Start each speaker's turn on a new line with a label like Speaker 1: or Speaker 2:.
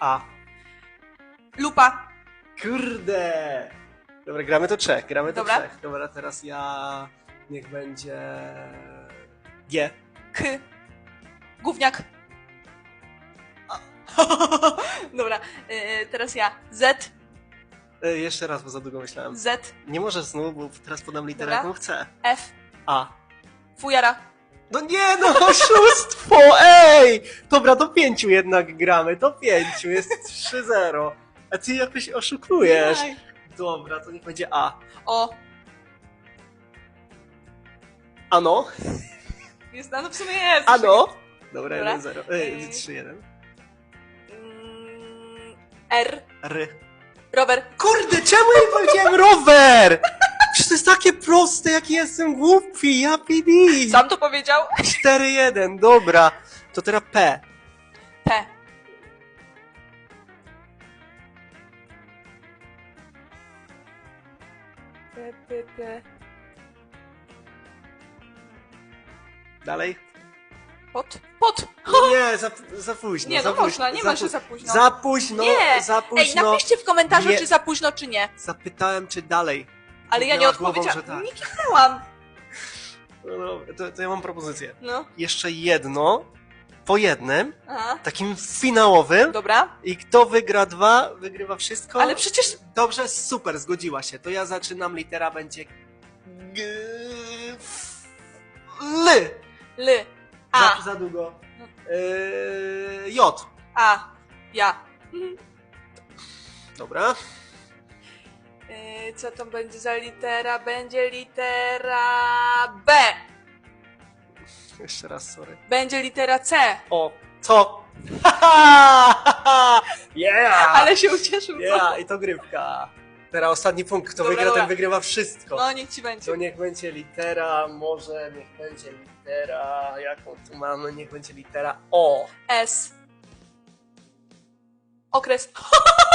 Speaker 1: A.
Speaker 2: Lupa.
Speaker 1: Kurde! Dobra, gramy to trzech, gramy to
Speaker 2: Dobra.
Speaker 1: trzech. Dobra, teraz ja... Niech będzie... G.
Speaker 2: K. Gówniak. Dobra, y, teraz ja. Z.
Speaker 1: E, jeszcze raz, bo za długo myślałem.
Speaker 2: Z.
Speaker 1: Nie możesz znów, bo teraz podam literę,
Speaker 2: Dobra.
Speaker 1: jaką chcę.
Speaker 2: F.
Speaker 1: A.
Speaker 2: Fujara.
Speaker 1: No nie, no oszustwo, ej! Dobra, do pięciu jednak gramy, do pięciu, jest 3-0. A ty jakoś oszukujesz. Dobra, to niech będzie A.
Speaker 2: O.
Speaker 1: Ano?
Speaker 2: Jest, no w sumie jest.
Speaker 1: Ano? Dobra,
Speaker 2: Dobra.
Speaker 1: 1-0.
Speaker 2: Ej.
Speaker 1: Ej, 3-1.
Speaker 2: Mm, R.
Speaker 1: R.
Speaker 2: Rower.
Speaker 1: Kurde, czemu nie powiedziałem rower? Takie proste, jaki jestem głupi, ja PD.
Speaker 2: Sam to powiedział?
Speaker 1: 4-1, dobra. To teraz P.
Speaker 2: P. P, P, P.
Speaker 1: Dalej.
Speaker 2: Pot. Pot.
Speaker 1: No nie, za, za późno.
Speaker 2: Nie,
Speaker 1: za
Speaker 2: no
Speaker 1: późno,
Speaker 2: można, nie
Speaker 1: za
Speaker 2: ma, że za późno.
Speaker 1: Za późno,
Speaker 2: Nie.
Speaker 1: za
Speaker 2: Ej,
Speaker 1: późno.
Speaker 2: napiszcie w komentarzu,
Speaker 1: Nie.
Speaker 2: czy za późno, czy nie.
Speaker 1: Zapytałem, czy dalej.
Speaker 2: Ale ja nie odpowiedziałam.
Speaker 1: tak.
Speaker 2: Nie kiwnęłam.
Speaker 1: No, no, to, to ja mam propozycję.
Speaker 2: No.
Speaker 1: Jeszcze jedno, po jednym,
Speaker 2: Aha.
Speaker 1: takim finałowym.
Speaker 2: Dobra.
Speaker 1: I kto wygra dwa, wygrywa wszystko.
Speaker 2: Ale przecież...
Speaker 1: Dobrze, super, zgodziła się. To ja zaczynam, litera będzie... G... L.
Speaker 2: L.
Speaker 1: Za,
Speaker 2: A.
Speaker 1: za długo. Yy, J.
Speaker 2: A. Ja. Mhm.
Speaker 1: Dobra.
Speaker 2: Yy, co to będzie za litera? Będzie litera B.
Speaker 1: Jeszcze raz, sorry.
Speaker 2: Będzie litera C.
Speaker 1: O, co? yeah!
Speaker 2: Ale się ucieszył.
Speaker 1: Yeah, i to grywka. Teraz ostatni punkt. Kto
Speaker 2: Dobra,
Speaker 1: wygra,
Speaker 2: dobra.
Speaker 1: ten wygrywa wszystko.
Speaker 2: No, niech ci będzie.
Speaker 1: To niech będzie litera, może niech będzie litera, jaką tu mamy, niech będzie litera O.
Speaker 2: S. Okres.